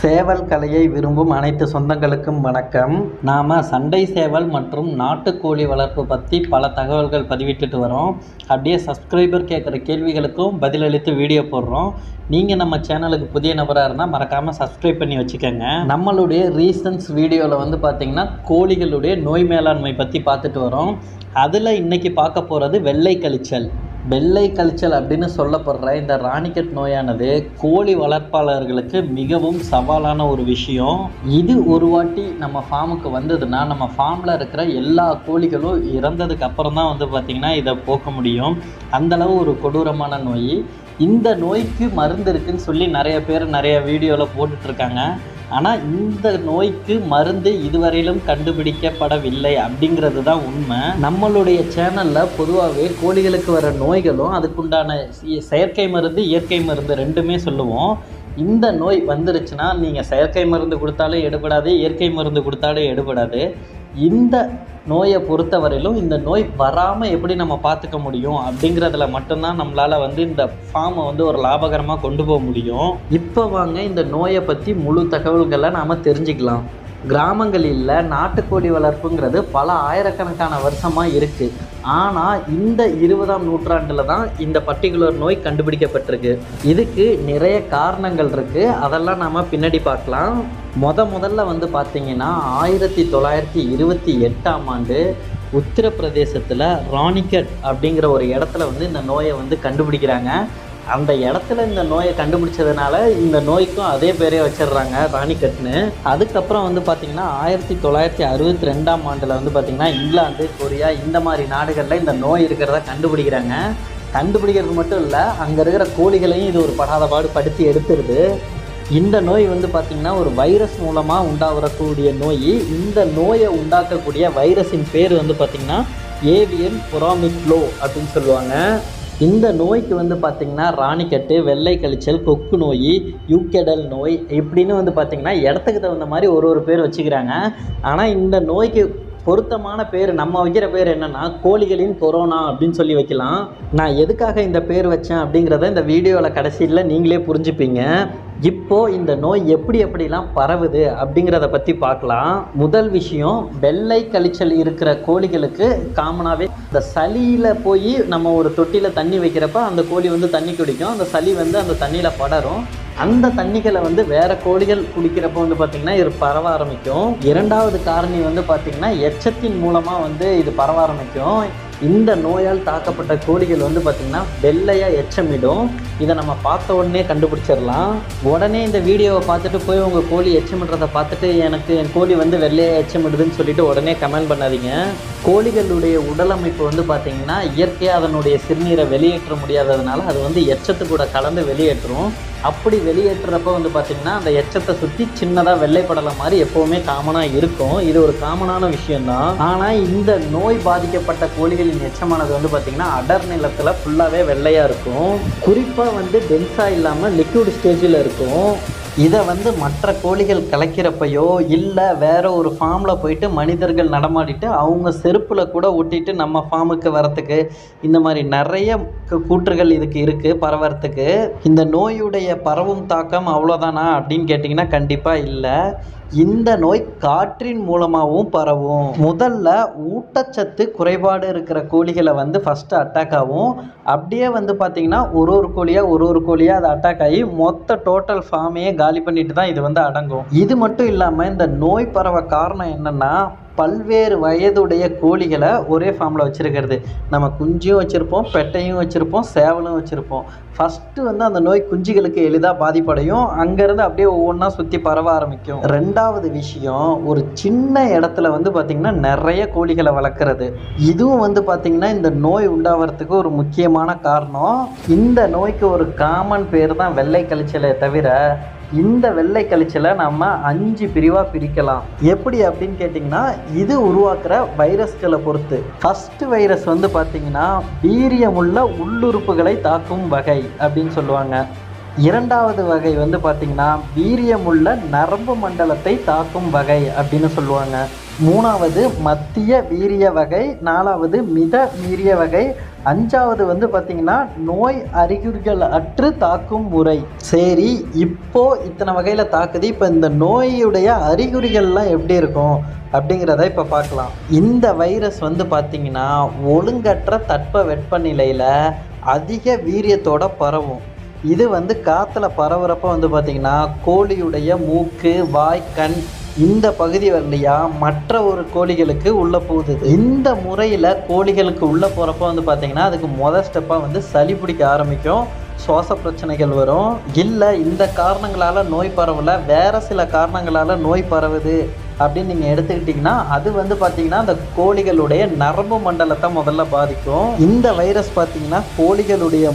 சேவல் கலையை விரும்பும் அனைத்து சொந்தங்களுக்கும் வணக்கம். நாம் சண்டை சேவல் மற்றும் நாட்டுக்கோழி வளர்ப்பு பற்றி பல தகவல்கள் பதிவிட்டுட்டு வரோம். அப்படியே சப்ஸ்கிரைபர் கேட்குற கேள்விகளுக்கும் பதிலளித்து வீடியோ போடுறோம். நீங்கள் நம்ம சேனலுக்கு புதிய நபராக இருந்தால் மறக்காமல் சப்ஸ்கிரைப் பண்ணி வச்சுக்கோங்க. நம்மளுடைய ரீசன்ஸ் வீடியோவில் வந்து பார்த்திங்கன்னா கோழிகளுடைய நோய் மேலாண்மை பற்றி பார்த்துட்டு வரோம். அதில் இன்றைக்கி பார்க்க போகிறது வெள்ளை கழிச்சல். வெள்ளை கழிச்சல் அப்படின்னு சொல்லப்படுற இந்த ராணிக்கட் நோயானது கோழி வளர்ப்பாளர்களுக்கு மிகவும் சவாலான ஒரு விஷயம். இது ஒரு வாட்டி நம்ம ஃபார்முக்கு வந்ததுன்னா நம்ம ஃபார்மில் இருக்கிற எல்லா கோழிகளும் இறந்ததுக்கு அப்புறம் தான் வந்து பார்த்திங்கன்னா இதை போக்க முடியும். அந்தளவு ஒரு கொடூரமான நோய். இந்த நோய்க்கு மருந்து இருக்குன்னு சொல்லி நிறைய பேர் நிறைய வீடியோவில் போட்டுட்ருக்காங்க. ஆனால் இந்த நோய்க்கு மருந்து இதுவரையிலும் கண்டுபிடிக்கப்படவில்லை அப்படிங்கிறது தான் உண்மை. நம்மளுடைய சேனலில் பொதுவாகவே கோழிகளுக்கு வர நோய்களும் அதுக்குண்டான சி- செயற்கை மருந்து இயற்கை மருந்து ரெண்டுமே சொல்லுவோம். இந்த நோய் வந்துருச்சுன்னா நீங்கள் செயற்கை மருந்து கொடுத்தாலும் எடுபடாது இயற்கை மருந்து கொடுத்தாலும் எடுபடாது. இந்த நோயை பொறுத்தவரையிலும் இந்த நோய் வராமல் எப்படி நம்ம பார்த்துக்க முடியும் அப்படிங்கிறதுல மட்டும்தான் நம்மளால் வந்து இந்த ஃபார்மை வந்து ஒரு லாபகரமாக கொண்டு போக முடியும். இப்போ வாங்க இந்த நோயை பற்றி முழு தகவல்களை நாம் தெரிஞ்சுக்கலாம். கிராமங்களில் நாட்டுக்கோழி வளர்ப்புங்கிறது பல ஆயிரக்கணக்கான வருஷமாக இருக்குது ஆனால் இந்த இருபதாம் நூற்றாண்டில் தான் இந்த பர்டிகுலர் நோய் கண்டுபிடிக்கப்பட்டிருக்கு. இதுக்கு நிறைய காரணங்கள் இருக்குது அதெல்லாம் நாம் பின்னாடி பார்க்கலாம். முத முதல்ல வந்து பார்த்திங்கன்னா ஆயிரத்தி தொள்ளாயிரத்தி இருபத்தி எட்டாம் ஆண்டு உத்தரப்பிரதேசத்தில் ராணிகட் அப்படிங்கிற ஒரு இடத்துல வந்து இந்த நோயை வந்து கண்டுபிடிக்கிறாங்க. அந்த இடத்துல இந்த நோயை கண்டுபிடிச்சதுனால இந்த நோய்க்கும் அதே பேரே வச்சிடுறாங்க ராணிக்கட்னு அதுக்கப்புறம் வந்து பார்த்திங்கன்னா ஆயிரத்தி தொள்ளாயிரத்தி அறுபத்தி ரெண்டாம் ஆண்டில் வந்து பார்த்திங்கன்னா இங்கிலாந்து கொரியா இந்த மாதிரி நாடுகளில் இந்த நோய் இருக்கிறத கண்டுபிடிக்கிறாங்க. கண்டுபிடிக்கிறது மட்டும் இல்லை அங்கே இருக்கிற கோழிகளையும் இது ஒரு படாத பாடு படுத்தி எடுத்துருது. இந்த நோய் வந்து பார்த்திங்கன்னா ஒரு வைரஸ் மூலமாக உண்டாகக்கூடிய நோய் இந்த நோயை உண்டாக்கக்கூடிய வைரஸின் பேர் வந்து பார்த்திங்கன்னா ஏவியன் பொராமிக்லோ அப்படின்னு சொல்லுவாங்க. இந்த நோய்க்கு வந்து பார்த்திங்கன்னா ராணிக்கட்டு வெள்ளை கழிச்சல் கொக்கு நோய் யூக்கெடல் நோய் இப்படின்னு வந்து பார்த்திங்கன்னா இடத்துக்கு தகுந்த மாதிரி ஒரு ஒரு பேர் வச்சுக்கிறாங்க. ஆனால் இந்த நோய்க்கு பொருத்தமான பேர் நம்ம வைக்கிற பேர் என்னென்னா கோழிகளின் கொரோனா அப்படின்னு சொல்லி வைக்கலாம். நான் எதுக்காக இந்த பேர் வச்சேன் அப்படிங்கிறத இந்த வீடியோவில் கடைசியில் நீங்களே புரிஞ்சுப்பீங்க. இப்போ இந்த நோய் எப்படி எப்படிலாம் பரவுது அப்படிங்கிறத பற்றி பார்க்கலாம். முதல் விஷயம் வெள்ளை கழிச்சல் இருக்கிற கோழிகளுக்கு காமனாகவே இந்த சளியில் போய் நம்ம ஒரு தொட்டியில் தண்ணி வைக்கிறப்ப அந்த கோழி வந்து தண்ணி குடிக்கும். அந்த சளி வந்து அந்த தண்ணியில் படரும். அந்த தண்ணிகளை வந்து வேற கோழிகள் குடிக்கிறப்போ வந்து பார்த்திங்கன்னா இது பரவ ஆரம்பிக்கும். இரண்டாவது காரணி வந்து பார்த்திங்கன்னா எச்சத்தின் மூலமாக வந்து இது பரவ ஆரம்பிக்கும். இந்த நோயால் தாக்கப்பட்ட கோழிகள் வந்து பார்த்திங்கன்னா வெள்ளையாக எச்சமிடும். இதை நம்ம பார்த்த உடனே கண்டுபிடிச்சிடலாம். உடனே இந்த வீடியோவை பார்த்துட்டு போய் உங்கள் கோழி எச்சமிடுறதை பார்த்துட்டு எனக்கு என் கோழி வந்து வெள்ளையாக எச்சமிடுதுன்னு சொல்லிட்டு உடனே கமெண்ட் பண்ணாதீங்க. கோழிகளுடைய உடலமைப்பு வந்து பார்த்திங்கன்னா இயற்கையாக அதனுடைய சிறுநீரை வெளியேற்ற முடியாததுனால அது வந்து எச்சத்து கூட கலந்து வெளியேற்றும். அப்படி வெளியேற்றுறப்ப வந்து பார்த்திங்கன்னா அந்த எச்சத்தை சுற்றி சின்னதாக வெள்ளைப்படலை மாதிரி எப்போவுமே காமனாக இருக்கும். இது ஒரு காமனான விஷயம்தான். ஆனால் இந்த நோய் பாதிக்கப்பட்ட கோழிகள் எச்சமானது வந்து பார்த்திங்கன்னா அடர் நிலத்தில் ஃபுல்லாகவே வெள்ளையாக இருக்கும். குறிப்பாக வந்து டென்ஸாக இல்லாமல் லிக்விட் ஸ்டேஜில் இருக்கும். இதை வந்து மற்ற கோழிகள் கலைக்கிறப்பையோ இல்லை வேற ஒரு ஃபார்மில் போயிட்டு மனிதர்கள் நடமாடிட்டு அவங்க செருப்பில் கூட ஒட்டிட்டு நம்ம ஃபார்முக்கு வரத்துக்கு இந்த மாதிரி நிறைய கூற்றுகள் இதுக்கு இருக்குது பரவறதுக்கு. இந்த நோயுடைய பரவும் தாக்கம் அவ்வளோதானா அப்படின்னு கேட்டிங்கன்னா கண்டிப்பாக இல்லை. இந்த நோய் காற்றின் மூலமாகவும் பரவும். முதல்ல ஊட்டச்சத்து குறைபாடு இருக்கிற கோழிகளை வந்து ஃபஸ்ட்டு அட்டாக் ஆகும் அப்படியே வந்து பார்த்திங்கன்னா ஒரு ஒரு கோழியாக ஒரு ஒரு கோழியாக அது அட்டாக் ஆகி மொத்த டோட்டல் ஃபார்மையே காலி பண்ணிட்டு தான் இது வந்து அடங்கும். இது மட்டும் இல்லாமல் இந்த நோய் பரவ காரணம் என்னென்னா பல்வேறு வயதுடைய கோழிகளை ஒரே ஃபார்மில் வச்சுருக்கிறது. நம்ம குஞ்சியும் வச்சுருப்போம் பெட்டையும் வச்சுருப்போம் சேவலும் வச்சுருப்போம். ஃபஸ்ட்டு வந்து அந்த நோய் குஞ்சுகளுக்கு எளிதாக பாதிப்படையும். அங்கேருந்து அப்படியே ஒவ்வொன்றா சுற்றி பரவ ஆரம்பிக்கும். ரெண்டாவது விஷயம் ஒரு சின்ன இடத்துல வந்து பார்த்திங்கன்னா நிறைய கோழிகளை வளர்க்குறது. இதுவும் வந்து பார்த்திங்கன்னா இந்த நோய் உண்டாகிறதுக்கு ஒரு முக்கியமான காரணம். இந்த நோய்க்கு ஒரு காமன் பேர் தான் வெள்ளை கழிச்சலை தவிர இந்த வெள்ளை கழிச்சலை நம்ம அஞ்சு பிரிவாக பிரிக்கலாம். எப்படி அப்படின்னு கேட்டிங்கன்னா இது உருவாக்குற வைரஸ்களை பொறுத்து. ஃபஸ்ட்டு வைரஸ் வந்து பார்த்திங்கன்னா வீரியமுள்ள உள்ளுறுப்புகளை தாக்கும் வகை அப்படின்னு சொல்லுவாங்க. இரண்டாவது வகை வந்து பார்த்திங்கன்னா வீரியமுள்ள நரம்பு மண்டலத்தை தாக்கும் வகை அப்படின்னு சொல்லுவாங்க. மூணாவது மத்திய வீரிய வகை நாலாவது மித வீரிய வகை அஞ்சாவது வந்து பார்த்தீங்கன்னா நோய் அறிகுறிகள் அற்று தாக்கும் முறை. சரி இப்போ இத்தனை வகையில் தாக்குது. இப்போ இந்த நோயுடைய அறிகுறிகள்லாம் எப்படி இருக்கும் அப்படிங்கிறத இப்போ பார்க்கலாம். இந்த வைரஸ் வந்து பார்த்தீங்கன்னா ஒழுங்கற்ற தட்ப வெப்பநிலையில் அதிக வீரியத்தோட பரவும். இது வந்து காற்றுல பரவுறப்ப வந்து பார்த்திங்கன்னா கோழியுடைய மூக்கு வாய் கண் இந்த பகுதி வரலையா மற்ற ஒரு கோழிகளுக்கு உள்ளே போகுது. இந்த முறையில் கோழிகளுக்கு உள்ளே போகிறப்ப வந்து பார்த்திங்கன்னா அதுக்கு மொதல் ஸ்டெப்பாக வந்து சளி பிடிக்க ஆரம்பிக்கும் சுவாச பிரச்சனைகள் வரும். இல்லை இந்த காரணங்களால் நோய் பரவலை வேறு சில காரணங்களால் நோய் பரவுது அப்படின்னு நீங்கள் எடுத்துக்கிட்டிங்கன்னா அது வந்து பார்த்திங்கன்னா அந்த கோழிகளுடைய நரம்பு மண்டலத்தை முதல்ல பாதிக்கும். இந்த வைரஸ் பார்த்திங்கன்னா கோழிகளுடைய